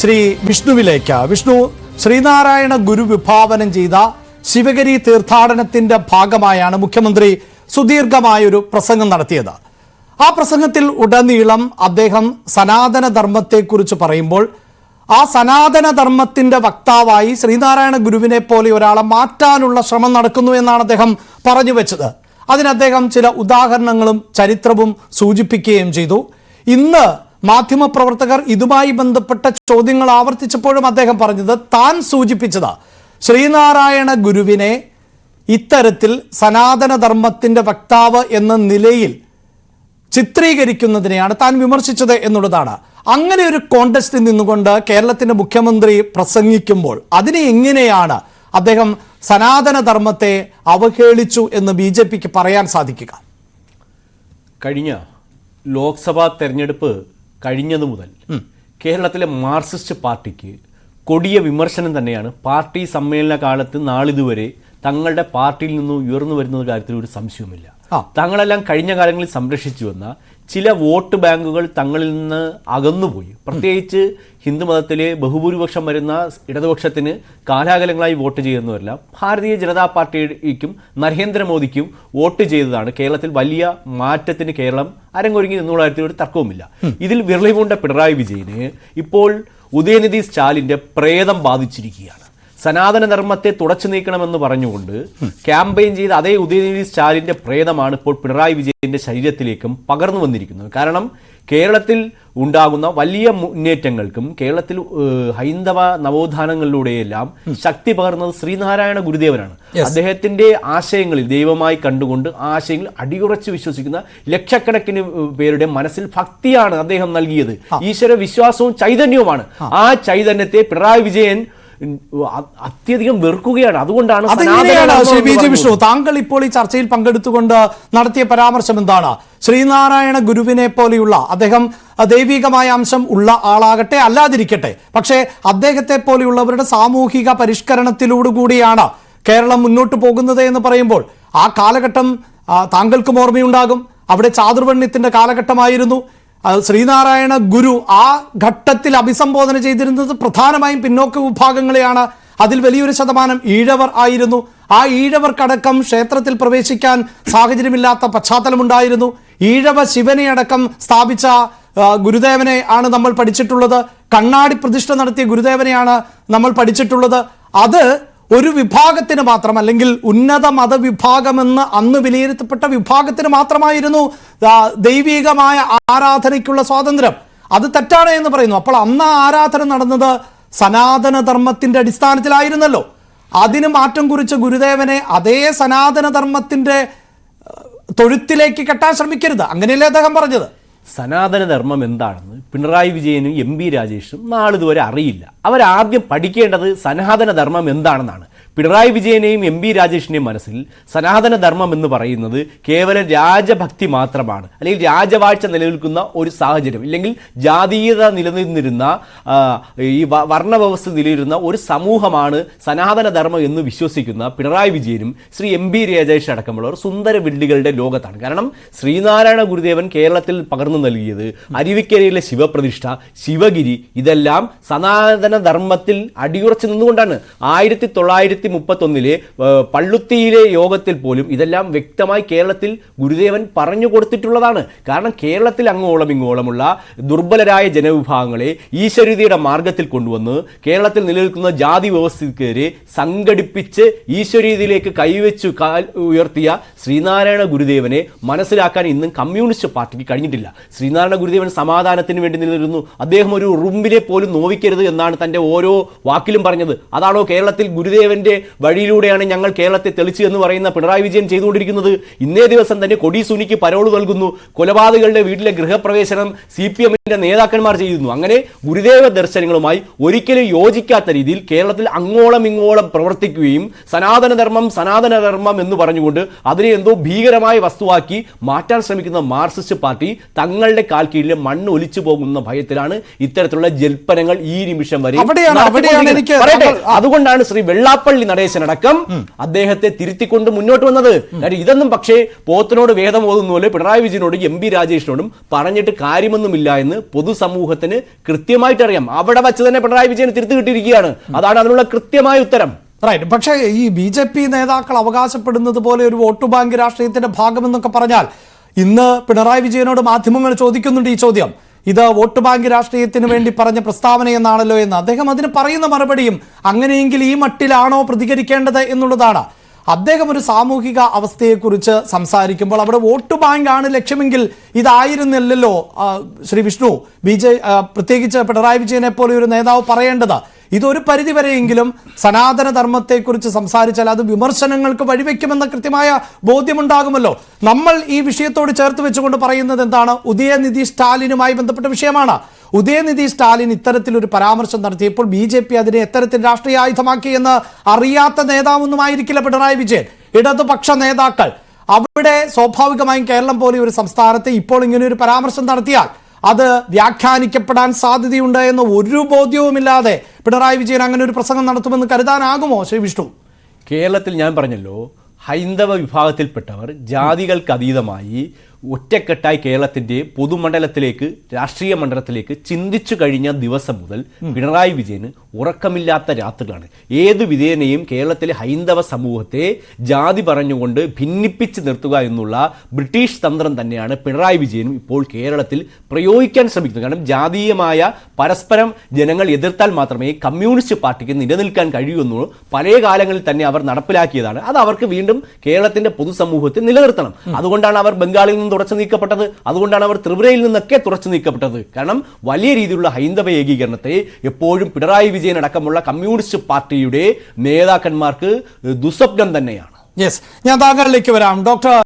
ശ്രീ വിഷ്ണുവിലേക്ക്. വിഷ്ണു ശ്രീനാരായണ ഗുരു വിഭാവനം ചെയ്ത ശിവഗിരി തീർത്ഥാടനത്തിന്റെ ഭാഗമായാണ് മുഖ്യമന്ത്രി സുദീർഘമായൊരു പ്രസംഗം നടത്തിയത്. ആ പ്രസംഗത്തിൽ ഉടനീളം അദ്ദേഹം സനാതന ധർമ്മത്തെക്കുറിച്ച് പറയുമ്പോൾ ആ സനാതനധർമ്മത്തിന്റെ വക്താവായി ശ്രീനാരായണ ഗുരുവിനെ പോലെ ഒരാളെ മാറ്റാനുള്ള ശ്രമം നടക്കുന്നു എന്നാണ് അദ്ദേഹം പറഞ്ഞു വെച്ചത്. അതിന് അദ്ദേഹം ചില ഉദാഹരണങ്ങളും ചരിത്രവും സൂചിപ്പിക്കുകയും ചെയ്തു. ഇന്ന് മാധ്യമപ്രവർത്തകർ ഇതുമായി ബന്ധപ്പെട്ട ചോദ്യങ്ങൾ ആവർത്തിച്ചപ്പോഴും അദ്ദേഹം പറഞ്ഞത് താൻ സൂചിപ്പിച്ചത്. ശ്രീനാരായണ ഗുരുവിനെ ഇത്തരത്തിൽ സനാതന ധർമ്മത്തിന്റെ വക്താവ് എന്ന നിലയിൽ ചിത്രീകരിക്കുന്നതിനെയാണ് താൻ വിമർശിച്ചത് എന്നുള്ളതാണ്. അങ്ങനെ ഒരു കോണ്ടസ്റ്റിൽ നിന്നുകൊണ്ട് കേരളത്തിന്റെ മുഖ്യമന്ത്രി പ്രസംഗിക്കുമ്പോൾ അതിനെ എങ്ങനെയാണ് അദ്ദേഹം സനാതനധർമ്മത്തെ അവഹേളിച്ചു എന്ന് ബി ജെ പിക്ക് പറയാൻ സാധിക്കുക? കഴിഞ്ഞ ലോക്സഭാ തെരഞ്ഞെടുപ്പ് കഴിഞ്ഞതു മുതൽ കേരളത്തിലെ മാർക്സിസ്റ്റ് പാർട്ടിക്ക് കൊടിയ വിമർശനം തന്നെയാണ് പാർട്ടി സമ്മേളന കാലത്ത് നാളിതുവരെ തങ്ങളുടെ പാർട്ടിയിൽ നിന്ന് ഉയർന്നു വരുന്ന കാര്യത്തിൽ ഒരു സംശയവുമില്ല. തങ്ങളെല്ലാം കഴിഞ്ഞ കാലങ്ങളിൽ സംരക്ഷിച്ചു വന്ന ചില വോട്ട് ബാങ്കുകൾ തങ്ങളിൽ നിന്ന് അകന്നുപോയി. പ്രത്യേകിച്ച് ഹിന്ദുമതത്തിലെ ബഹുഭൂരിപക്ഷം വരുന്ന ഇടതുപക്ഷത്തിന് കാലാകാലങ്ങളായി വോട്ട് ചെയ്യുന്നവരെല്ലാം ഭാരതീയ ജനതാ പാർട്ടിക്കും നരേന്ദ്രമോദിക്കും വോട്ട് ചെയ്തതാണ്. കേരളത്തിൽ വലിയ മാറ്റത്തിന് കേരളം അരങ്ങൊരുങ്ങി എന്നുള്ള കാര്യത്തിൽ ഒരു തർക്കവുമില്ല. ഇതിൽ വിരളിപൂണ്ട പിണറായി വിജയന് ഇപ്പോൾ ഉദയനിധി സ്റ്റാലിന്റെ പ്രേതം ബാധിച്ചിരിക്കുകയാണ്. സനാതന ധർമ്മത്തെ തുടച്ചു നീക്കണമെന്ന് പറഞ്ഞുകൊണ്ട് ക്യാമ്പയിൻ ചെയ്ത അതേ ഉദയനിധി സ്റ്റാലിന്റെ പ്രേതമാണ് ഇപ്പോൾ പിണറായി വിജയന്റെ ശരീരത്തിലേക്കും പകർന്നു വന്നിരിക്കുന്നത്. കാരണം കേരളത്തിൽ ഉണ്ടാകുന്ന വലിയ മുന്നേറ്റങ്ങൾക്കും കേരളത്തിൽ ഹൈന്ദവ നവോത്ഥാനങ്ങളിലൂടെയെല്ലാം ശക്തി പകർന്നത് ശ്രീനാരായണ ഗുരുദേവനാണ്. അദ്ദേഹത്തിന്റെ ആശയങ്ങളിൽ ദൈവമായി കണ്ടുകൊണ്ട് ആശയങ്ങൾ അടിയുറച്ച് വിശ്വസിക്കുന്ന ലക്ഷക്കണക്കിന് പേരുടെ മനസ്സിൽ ഭക്തിയാണ് അദ്ദേഹം നൽകിയത്. ഈശ്വര വിശ്വാസവും ചൈതന്യവുമാണ്. ആ ചൈതന്യത്തെ പിണറായി വിജയൻ അത്യധികം വെറുക്കുകയാണ്. അതുകൊണ്ടാണ് ബി ജെ വിഷ്ണു? താങ്കൾ ഇപ്പോൾ ഈ ചർച്ചയിൽ പങ്കെടുത്തുകൊണ്ട് നടത്തിയ പരാമർശം എന്താണ്? ശ്രീനാരായണ ഗുരുവിനെ പോലെയുള്ള അദ്ദേഹം ദൈവികമായ അംശം ഉള്ള ആളാകട്ടെ അല്ലാതിരിക്കട്ടെ. പക്ഷേ അദ്ദേഹത്തെ പോലെയുള്ളവരുടെ സാമൂഹിക പരിഷ്കരണത്തിലൂടുകൂടിയാണ് കേരളം മുന്നോട്ട് പോകുന്നത് എന്ന് പറയുമ്പോൾ ആ കാലഘട്ടം താങ്കൾക്കും ഓർമ്മയുണ്ടാകും. അവിടെ ചാതുർവണ്യത്തിന്റെ കാലഘട്ടമായിരുന്നു. അത് ശ്രീനാരായണ ഗുരു ആ ഘട്ടത്തിൽ അഭിസംബോധന ചെയ്തിരുന്നത് പ്രധാനമായും പിന്നോക്ക വിഭാഗങ്ങളെയാണ്. അതിൽ വലിയൊരു ശതമാനം ഈഴവർ ആയിരുന്നു. ആ ഈഴവർക്കടക്കം ക്ഷേത്രത്തിൽ പ്രവേശിക്കാൻ സാഹചര്യമില്ലാത്ത പശ്ചാത്തലമുണ്ടായിരുന്നു. ഈഴവ ശിവനെ അടക്കം സ്ഥാപിച്ച ഗുരുദേവനെ ആണ് നമ്മൾ പഠിച്ചിട്ടുള്ളത്. കണ്ണാടി പ്രതിഷ്ഠ നടത്തിയ ഗുരുദേവനെയാണ് നമ്മൾ പഠിച്ചിട്ടുള്ളത്. അത് ഒരു വിഭാഗത്തിന് മാത്രം അല്ലെങ്കിൽ ഉന്നത മതവിഭാഗമെന്ന് അന്ന് വിലയിരുത്തപ്പെട്ട വിഭാഗത്തിന് മാത്രമായിരുന്നു ദൈവീകമായ ആരാധനയ്ക്കുള്ള സ്വാതന്ത്ര്യം. അത് തെറ്റാണ് എന്ന് പറയുന്നു. അപ്പോൾ അന്ന് ആരാധന നടന്നത് സനാതന ധർമ്മത്തിന്റെ അടിസ്ഥാനത്തിലായിരുന്നല്ലോ. അതിന് മാറ്റം കുറിച്ച ഗുരുദേവനെ അതേ സനാതന ധർമ്മത്തിന്റെ തൊഴുത്തിലേക്ക് കെട്ടാൻ ശ്രമിക്കരുത്. അങ്ങനെയല്ലേ അദ്ദേഹം പറഞ്ഞത്? സനാതന ധർമ്മം എന്താണെന്ന് പിണറായി വിജയനും എം പി രാജേഷും നാളിതുവരെ അറിയില്ല. അവരാദ്യം പഠിക്കേണ്ടത് സനാതന ധർമ്മം എന്താണെന്നാണ് പിണറായി വിജയനെയും എം ബി രാജേഷിനെയും മനസ്സിൽ സനാതന ധർമ്മം എന്ന് പറയുന്നത് കേവലം രാജഭക്തി മാത്രമാണ്. അല്ലെങ്കിൽ രാജവാഴ്ച നിലനിൽക്കുന്ന ഒരു സാഹചര്യം. ഇല്ലെങ്കിൽ ജാതീയത നിലനിന്നിരുന്ന ഈ വർണവ്യവസ്ഥ നിലയിരുന്ന ഒരു സമൂഹമാണ് സനാതന ധർമ്മം എന്ന് വിശ്വസിക്കുന്ന പിണറായി വിജയനും ശ്രീ എം ബി രാജേഷ് അടക്കമുള്ളവർ സുന്ദര വിള്ളികളുടെ ലോകത്താണ്. കാരണം ശ്രീനാരായണ ഗുരുദേവൻ കേരളത്തിൽ പകർന്നു നൽകിയത് അരുവിക്കരയിലെ ശിവപ്രതിഷ്ഠ ശിവഗിരി ഇതെല്ലാം സനാതന ധർമ്മത്തിൽ അടിയുറച്ചു നിന്നുകൊണ്ടാണ്. ആയിരത്തി തൊള്ളായിരത്തി മുപ്പത്തൊന്നിലെ പള്ളുത്തിയിലെ യോഗത്തിൽ പോലും ഇതെല്ലാം വ്യക്തമായി കേരളത്തിൽ ഗുരുദേവൻ പറഞ്ഞു കൊടുത്തിട്ടുള്ളതാണ്. കാരണം കേരളത്തിൽ അങ്ങോളം ഇങ്ങോളമുള്ള ദുർബലരായ ജനവിഭാഗങ്ങളെ ഈശ്വരീയതയുടെ മാർഗത്തിൽ കൊണ്ടുവന്ന് കേരളത്തിൽ നിലനിൽക്കുന്ന ജാതി വ്യവസ്ഥയ്ക്കെതിരെ സംഘടിപ്പിച്ച് ഈശ്വരീതിയിലേക്ക് കൈവച്ചു കാൽ ഉയർത്തിയ ശ്രീനാരായണ ഗുരുദേവനെ മനസ്സിലാക്കാൻ ഇന്നും കമ്മ്യൂണിസ്റ്റ് പാർട്ടിക്ക് കഴിഞ്ഞിട്ടില്ല. ശ്രീനാരായണ ഗുരുദേവൻ സമാധാനത്തിന് വേണ്ടി നിലനിരുന്നു അദ്ദേഹം ഒരു റുമ്പിനെ പോലും നോവിക്കരുത് എന്നാണ് തന്റെ ഓരോ വാക്കിലും പറഞ്ഞത്. അതാണോ കേരളത്തിൽ ഗുരുദേവന്റെ വഴിയിലൂടെയാണ് ഞങ്ങൾ കേരളത്തെ തെളിച്ചു എന്ന് പറയുന്ന പിണറായി വിജയൻ ചെയ്തുകൊണ്ടിരിക്കുന്നത്. ഇന്നേ ദിവസം തന്നെ കൊടി സുനിക്ക് പരോൾ നൽകുന്നു. കൊലപാതകളുടെ വീട്ടിലെ ഗൃഹപ്രവേശനം സി പി എമ്മിന്റെ നേതാക്കന്മാർ ചെയ്യുന്നു അങ്ങനെ ഗുരുദേവ ദർശനങ്ങളുമായി ഒരിക്കലും യോജിക്കാത്ത രീതിയിൽ കേരളത്തിൽ അങ്ങോളം ഇങ്ങോളം പ്രവർത്തിക്കുകയും സനാതനധർമ്മം സനാതനധർമ്മം സനാതന ധർമ്മം എന്ന് പറഞ്ഞുകൊണ്ട് അതിനെ എന്തോ ഭീകരമായ വസ്തുവാക്കി മാറ്റാൻ ശ്രമിക്കുന്ന മാർക്സിസ്റ്റ് പാർട്ടി തങ്ങളുടെ കാൽ കീഴിൽ മണ്ണ് ഒലിച്ചു പോകുന്ന ഭയത്തിലാണ് ഇത്തരത്തിലുള്ള ജൽപ്പനങ്ങൾ ഈ നിമിഷം വരെ അതുകൊണ്ടാണ് ശ്രീ വെള്ളാപ്പള്ളി കടകംപള്ളി നടേശനടക്കം അദ്ദേഹത്തെ തിരുത്തിക്കൊണ്ട് മുന്നോട്ട് വന്നത്. ഇതൊന്നും പക്ഷേ പോത്തിനോട് വേദം ഓതുന്ന പോലെ പിണറായി വിജയനോട് എം പി രാജേഷിനോടും പറഞ്ഞിട്ട് കാര്യമൊന്നുമില്ല എന്ന് പൊതുസമൂഹത്തിന് കൃത്യമായിട്ട് അറിയാം അവിടെ വച്ച് തന്നെ പിണറായി വിജയന് തിരുത്തി കിട്ടിയിരിക്കുകയാണ്. അതാണ് അതിനുള്ള കൃത്യമായ ഉത്തരം. റൈറ്റ് പക്ഷേ ഈ ബി ജെ പി നേതാക്കൾ അവകാശപ്പെടുന്നത് പോലെ ഒരു വോട്ട് ബാങ്ക് രാഷ്ട്രീയത്തിന്റെ ഭാഗമെന്നൊക്കെ പറഞ്ഞാൽ ഇന്ന് പിണറായി വിജയനോട് മാധ്യമങ്ങൾ ചോദിക്കുന്നുണ്ട് ഈ ചോദ്യം. ഇത് വോട്ട് ബാങ്ക് രാഷ്ട്രീയത്തിന് വേണ്ടി പറഞ്ഞ പ്രസ്താവന എന്നാണല്ലോ എന്ന് അദ്ദേഹം അതിന് പറയുന്ന മറുപടിയും അങ്ങനെയെങ്കിൽ ഈ മട്ടിലാണോ പ്രതികരിക്കേണ്ടത് എന്നുള്ളതാണ്. അദ്ദേഹം ഒരു സാമൂഹിക അവസ്ഥയെക്കുറിച്ച് സംസാരിക്കുമ്പോൾ അവിടെ വോട്ട് ബാങ്ക് ആണ് ലക്ഷ്യമെങ്കിൽ ഇതായിരുന്നില്ലല്ലോ. ശ്രീ വിഷ്ണു ബി ജെ പ്രത്യേകിച്ച് പിണറായി വിജയനെ പോലെ ഒരു നേതാവ് പറയേണ്ടത്. ഇതൊരു പരിധിവരെയെങ്കിലും സനാതന ധർമ്മത്തെക്കുറിച്ച് സംസാരിച്ചാൽ അത് വിമർശനങ്ങൾക്ക് വഴിവെക്കുമെന്ന കൃത്യമായ ബോധ്യമുണ്ടാകുമല്ലോ. നമ്മൾ ഈ വിഷയത്തോട് ചേർത്ത് വെച്ചുകൊണ്ട് പറയുന്നത് എന്താണ്? ഉദയനിധി സ്റ്റാലിനുമായി ബന്ധപ്പെട്ട വിഷയമാണ്. ഉദയനിധി സ്റ്റാലിൻ ഇത്തരത്തിലൊരു പരാമർശം നടത്തിയപ്പോൾ ബി ജെ പി അതിനെ എത്തരത്തിൽ രാഷ്ട്രീയ ആയുധമാക്കി എന്ന് അറിയാത്ത നേതാവൊന്നും ആയിരിക്കില്ല പിണറായി വിജയൻ. ഇടതുപക്ഷ നേതാക്കൾ. അവിടെ സ്വാഭാവികമായും കേരളം പോലെ ഒരു സംസ്ഥാനത്തെ ഇപ്പോൾ ഇങ്ങനെ ഒരു പരാമർശം നടത്തിയാൽ അത് വ്യാഖ്യാനിക്കപ്പെടാൻ സാധ്യതയുണ്ട് എന്ന ഒരു ബോധ്യവുമില്ലാതെ പിണറായി വിജയൻ അങ്ങനെ ഒരു പ്രസംഗം നടത്തുമെന്ന് കരുതാനാകുമോ ശ്രീ വിഷ്ണു? കേരളത്തിൽ ഞാൻ പറഞ്ഞല്ലോ ഹൈന്ദവ വിഭാഗത്തിൽപ്പെട്ടവർ ജാതികൾക്ക് അതീതമായി ഒറ്റക്കെട്ടായി കേരളത്തിന്റെ പൊതുമണ്ഡലത്തിലേക്ക് രാഷ്ട്രീയ മണ്ഡലത്തിലേക്ക് ചിന്തിച്ചു കഴിഞ്ഞ ദിവസം മുതൽ പിണറായി വിജയന് ഉറക്കമില്ലാത്ത രാത്രികളാണ്. ഏത് വിധേനയും കേരളത്തിലെ ഹൈന്ദവ സമൂഹത്തെ ജാതി പറഞ്ഞുകൊണ്ട് ഭിന്നിപ്പിച്ച് നിർത്തുക എന്നുള്ള ബ്രിട്ടീഷ് തന്ത്രം തന്നെയാണ് പിണറായി വിജയനും ഇപ്പോൾ കേരളത്തിൽ പ്രയോഗിക്കാൻ ശ്രമിക്കുന്നത്. കാരണം ജാതീയമായ പരസ്പരം ജനങ്ങൾ എതിർത്താൽ മാത്രമേ കമ്മ്യൂണിസ്റ്റ് പാർട്ടിക്ക് നിലനിൽക്കാൻ കഴിയുന്നുള്ളൂ പഴയ കാലങ്ങളിൽ തന്നെ അവർ നടപ്പിലാക്കിയതാണ്. അത് അവർക്ക് വീണ്ടും കേരളത്തിന്റെ പൊതുസമൂഹത്തിൽ നിലനിർത്തണം. അതുകൊണ്ടാണ് അവർ ബംഗാളിൽ നിന്ന് തുടച്ചു നീക്കപ്പെട്ടത്. അതുകൊണ്ടാണ് അവർ ത്രിപുരയിൽ നിന്നൊക്കെ തുടച്ചു നീക്കപ്പെട്ടത്. കാരണം വലിയ രീതിയിലുള്ള ഹൈന്ദവ ഏകീകരണത്തെ എപ്പോഴും പിണറായി വിജയൻ അടക്കമുള്ള കമ്മ്യൂണിസ്റ്റ് പാർട്ടിയുടെ നേതാക്കന്മാർക്ക് ദുസ്വപ്നം തന്നെയാണ്. യെസ് ഞാൻ താങ്കളിലേക്ക് വരാം. ഡോക്ടർ